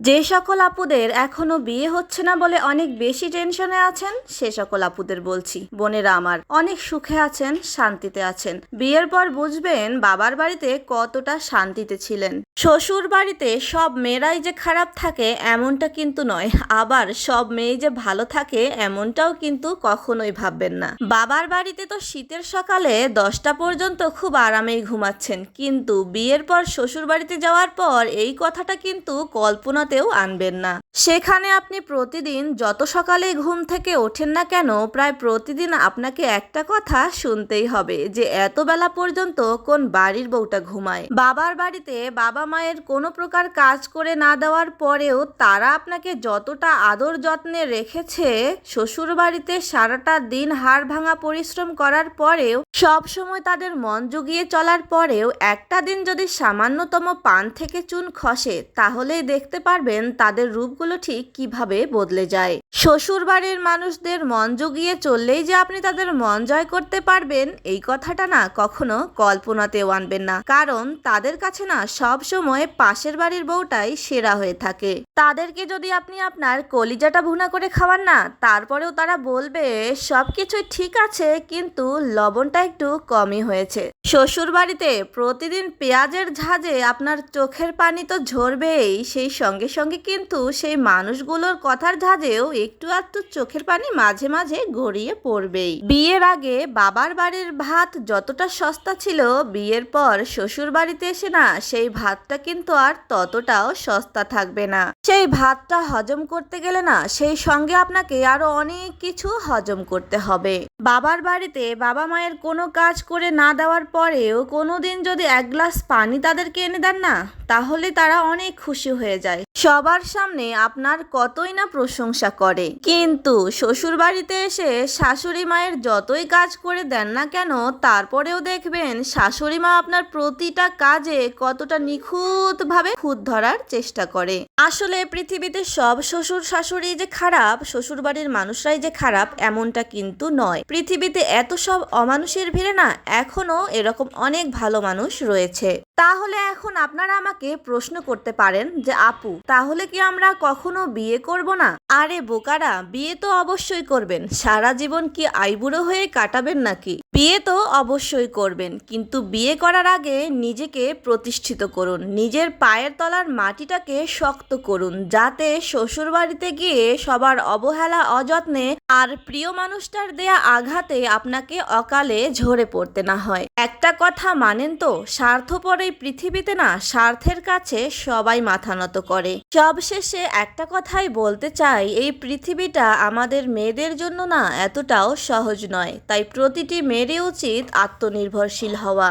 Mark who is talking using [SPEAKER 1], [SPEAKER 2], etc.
[SPEAKER 1] যে সকল আপুদের এখনও বিয়ে হচ্ছে না বলে অনেক বেশি টেনশনে আছেন, সে সকল আপুদের বলছি। বোনেরা আমার, অনেক সুখে আছেন, শান্তিতে আছেন। বিয়ের পর বুঝবেন বাবার বাড়িতে কতটা শান্তিতে ছিলেন। শ্বশুর বাড়িতে সব মেয়েরাই যে খারাপ থাকে এমনটা কিন্তু নয়। আবার সব মেয়ে যে ভালো থাকে এমনটাও কিন্তু কখনোই ভাববেন না। বাবার বাড়িতে তো শীতের সকালে দশটা পর্যন্ত খুব আরামেই ঘুমাচ্ছেন। কিন্তু বিয়ের পর শ্বশুর বাড়িতে যাওয়ার পর এই কথাটা কিন্তু কল্পনাতেও আনবেন না। সেখানে আপনি প্রতিদিন যত সকালে ঘুম থেকে ওঠেন না কেন, প্রায় প্রতিদিন আপনাকে একটা কথা শুনতেই হবে যে এত বেলা পর্যন্ত কোন বাড়ির বউটা ঘুমায়। বাবার বাড়িতে বাবা মায়ের কোনো প্রকার কাজ করে না দেওয়ার পরেও তারা আপনাকে যতটা আদর যত্নে রেখেছে শ্বশুর বাড়িতে সারাটা দিন হাড় ভাঙা পরিশ্রম করার পরেও, সব সময় তাদের মন জুগিয়ে চলার পরেও একটা দিন যদি সামান্যতম পান থেকে চুন খসে, তাহলেই দেখতে পারবেন তাদের রূপগুলো ঠিক কীভাবে বদলে যায়? শ্বশুর বাড়ির মানুষদের মন জুগিয়ে চললেই যে আপনি তাদের মন জয় করতে পারবেন, এই কথাটা না কখনো কল্পনাতেও আনবেন না। কারণ তাদের কাছে না সব সময় পাশের বাড়ির বউটাই সেরা হয়ে থাকে। তাদেরকে যদি আপনি আপনার কলিজাটা ভুনা করে খাওয়ান না, তারপরেও তারা বলবে, সবকিছুই ঠিক আছে, কিন্তু লবণটা একটু কমই হয়েছে। শ্বশুর বাড়িতে প্রতিদিন পেঁয়াজের ঝাঁজে আপনার চোখের পানি তো ঝরবেই, সেই সঙ্গে সঙ্গে কিন্তু সেই মানুষগুলোর কথার ঝাঁজেও একটু আধটু চোখের পানি মাঝে মাঝে গড়িয়ে পড়বেই। বিয়ের আগে বাবার বাড়ির ভাত যতটা সস্তা ছিল, বিয়ের পর শ্বশুর বাড়িতে এসে না সেই ভাতটা কিন্তু আর ততটাও সস্তা থাকবে না। সেই ভাতটা হজম করতে গেলে না সেই সঙ্গে আপনাকে আরও অনেক কিছু হজম করতে হবে। বাবার বাড়িতে বাবা মায়ের কোনো কাজ করে না দেওয়ার পরেও কোনোদিন যদি এক গ্লাস পানি তাদেরকে এনে দেন না, তাহলে তারা অনেক খুশি হয়ে যায়। সবার সামনে আপনার কতই না প্রশংসা করে। কিন্তু শ্বশুর বাড়িতে এসে শাশুড়ি মায়ের যতই কাজ করে দেন না কেন, তারপরেও দেখবেন শাশুড়ি মা আপনার প্রতিটা কাজে কতটা নিখুঁতভাবে খুঁত ধরার চেষ্টা করে। আসলে পৃথিবীতে সব শ্বশুর শাশুড়ি যে খারাপ শ্বশুর বাড়ির মানুষরাই যে খারাপ, এমনটা কিন্তু নয়। পৃথিবীতে এত সব অমানুষের ভিড়ে না এখনও এরকম অনেক ভালো মানুষ রয়েছে। তাহলে এখন আপনারা আমাকে প্রশ্ন করতে পারেন যে, আপু, তাহলে কি আমরা কখনো বিয়ে করব না? আরে বোকারা, বিয়ে তো অবশ্যই করবেন। সারা জীবন কি আইবুড়ো হয়ে কাটাবেন নাকি? বিয়ে তো অবশ্যই করবেন, কিন্তু বিয়ে করার আগে নিজেকে প্রতিষ্ঠিত করুন, নিজের পায়ের তলার মাটিটাকে শক্ত করুন, যাতে শ্বশুর বাড়িতে গিয়ে সবার অবহেলা, অযত্নে আর প্রিয় মানুষটার দেয়া আঘাতে আপনাকে অকালে ঝরে পড়তে না হয়। একটা কথা মানেন তো, স্বার্থপর এই পৃথিবীতে না স্বার্থের কাছে সবাই মাথা নত করে। সবশেষে একটা কথাই বলতে চাই, এই পৃথিবীটা আমাদের মেয়েদের জন্য না এতটাও সহজ নয়, তাই প্রতিটি মেয়েরই উচিত আত্মনির্ভরশীল হওয়া।